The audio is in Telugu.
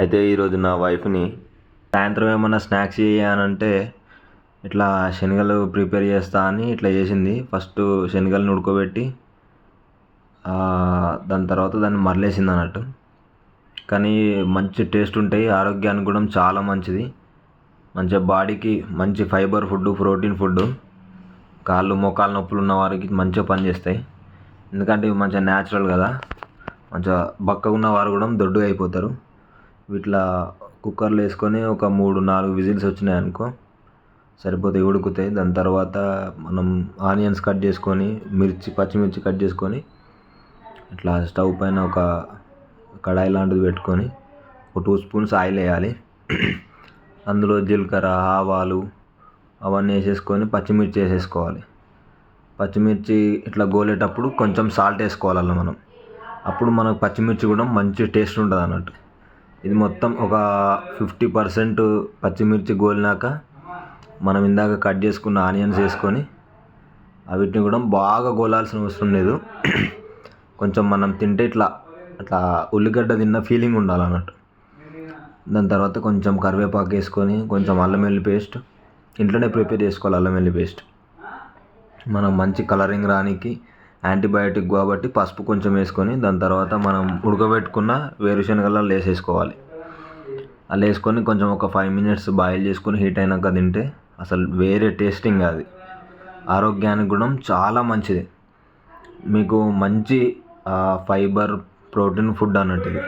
అయితే ఈరోజు నా వైఫ్ని సాయంత్రం ఏమన్నా స్నాక్స్ చేయాలంటే ఇట్లా శనగలు ప్రిపేర్ చేస్తా అని ఇట్లా చేసింది. ఫస్ట్ శనగలను ఉడకబెట్టి దాని తర్వాత దాన్ని మరలేసింది అన్నట్టు. కానీ మంచి టేస్ట్ ఉంటాయి ఆరోగ్యానికి కూడా చాలా మంచిది. మంచిగా బాడీకి మంచి ఫైబర్ ఫుడ్ ప్రోటీన్ ఫుడ్ కాళ్ళు మోకాలు నొప్పులు ఉన్న వారికి మంచిగా పనిచేస్తాయి. ఎందుకంటే ఇవి మంచిగా న్యాచురల్ కదా. మంచిగా బక్కగా ఉన్న వారు కూడా దొడ్డుగా అయిపోతారు. ఇట్లా కుక్కర్లో వేసుకొని ఒక మూడు నాలుగు విజిల్స్ వచ్చినాయి అనుకో సరిపోతాయి ఉడుకుతాయి. దాని తర్వాత మనం ఆనియన్స్ కట్ చేసుకొని మిర్చి పచ్చిమిర్చి కట్ చేసుకొని ఇట్లా స్టవ్ పైన ఒక కడాయి లాంటిది పెట్టుకొని ఒక టూ స్పూన్స్ ఆయిల్ వేయాలి. అందులో జీలకర్ర ఆవాలు అవన్నీ వేసేసుకొని పచ్చిమిర్చి వేసేసుకోవాలి. పచ్చిమిర్చి ఇట్లా గోలేటప్పుడు కొంచెం సాల్ట్ వేసుకోవాలి మనం. అప్పుడు మనకు పచ్చిమిర్చి కూడా మంచి టేస్ట్ ఉంటుంది అన్నట్టు ఇది మొత్తం ఒక ఫిఫ్టీ పర్సెంట్ పచ్చిమిర్చి గోలినాక మనం ఇందాక కట్ చేసుకున్న ఆనియన్స్ వేసుకొని వీటిని కూడా బాగా గోలాల్సిన అవసరం లేదు. కొంచెం మనం తింటే ఇట్లా అట్లా ఉల్లిగడ్డ తిన్న ఫీలింగ్ ఉండాలన్నట్టు. దాని తర్వాత కొంచెం కరివేపాకు వేసుకొని కొంచెం అల్లం వెల్లి పేస్ట్. ఇంట్లోనే ప్రిపేర్ చేసుకోవాలి అల్లం వెల్లి పేస్ట్. మనం మంచి కలరింగ్ రానికి యాంటీబయాటిక్ కాబట్టి పసుపు కొంచెం వేసుకొని దాని తర్వాత మనం ఉడకబెట్టుకున్న వేరుశనగలు లేసేసుకోవాలి. అలా వేసుకొని కొంచెం ఒక ఫైవ్ మినిట్స్ బాయిల్ చేసుకొని హీట్ అయినాక తింటే అసలు వేరే టేస్టింగ్ అది. ఆరోగ్యానికి కూడా చాలా మంచిది. మీకు మంచి ఫైబర్ ప్రోటీన్ ఫుడ్ అన్నట్టు ఇది.